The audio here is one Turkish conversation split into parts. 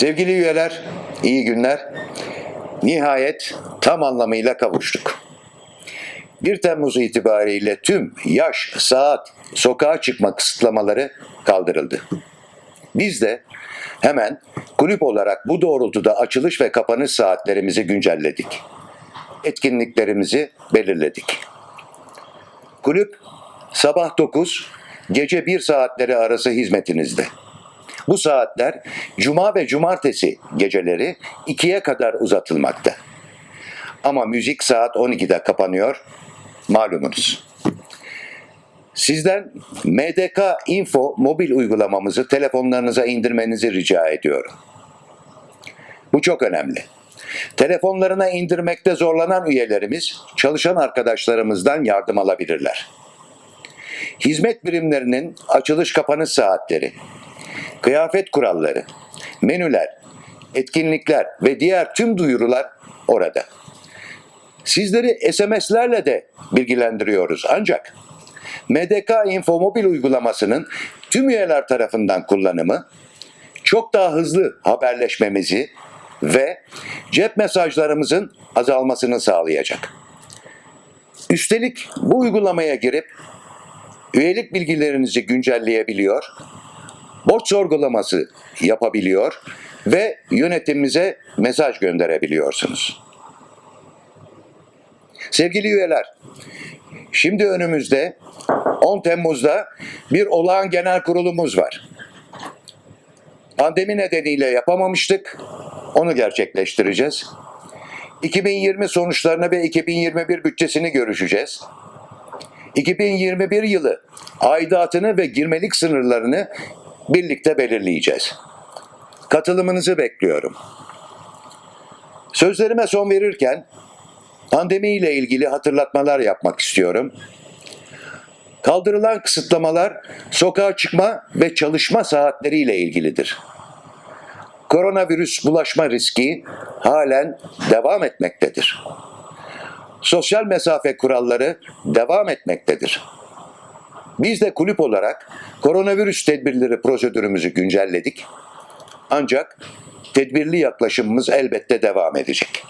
Sevgili üyeler, iyi günler. Nihayet tam anlamıyla kavuştuk. 1 Temmuz itibariyle tüm yaş, saat, sokağa çıkma kısıtlamaları kaldırıldı. Biz de hemen kulüp olarak bu doğrultuda açılış ve kapanış saatlerimizi güncelledik. Etkinliklerimizi belirledik. Kulüp sabah 9, gece 1 saatleri arası hizmetinizde. Bu saatler cuma ve cumartesi geceleri 2'ye kadar uzatılmakta. Ama müzik saat 12'de kapanıyor, malumunuz. Sizden MDK Info mobil uygulamamızı telefonlarınıza indirmenizi rica ediyorum. Bu çok önemli. Telefonlarına indirmekte zorlanan üyelerimiz çalışan arkadaşlarımızdan yardım alabilirler. Hizmet birimlerinin açılış kapanış saatleri, kıyafet kuralları, menüler, etkinlikler ve diğer tüm duyurular orada. Sizleri SMS'lerle de bilgilendiriyoruz ancak MDK Info mobil uygulamasının tüm üyeler tarafından kullanımı çok daha hızlı haberleşmemizi ve cep mesajlarımızın azalmasını sağlayacak. Üstelik bu uygulamaya girip üyelik bilgilerinizi güncelleyebiliyor, borç sorgulaması yapabiliyor ve yönetimimize mesaj gönderebiliyorsunuz. Sevgili üyeler, şimdi önümüzde 10 Temmuz'da bir olağan genel kurulumuz var. Pandemi nedeniyle yapamamıştık, onu gerçekleştireceğiz. 2020 sonuçlarını ve 2021 bütçesini görüşeceğiz. 2021 yılı aidatını ve girmelik sınırlarını birlikte belirleyeceğiz. Katılımınızı bekliyorum. Sözlerime son verirken pandemi ile ilgili hatırlatmalar yapmak istiyorum. Kaldırılan kısıtlamalar sokağa çıkma ve çalışma saatleri ile ilgilidir. Koronavirüs bulaşma riski halen devam etmektedir. Sosyal mesafe kuralları devam etmektedir. Biz de kulüp olarak koronavirüs tedbirleri prosedürümüzü güncelledik. Ancak tedbirli yaklaşımımız elbette devam edecek.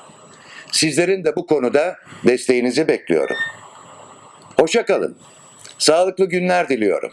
Sizlerin de bu konuda desteğinizi bekliyorum. Hoşça kalın. Sağlıklı günler diliyorum.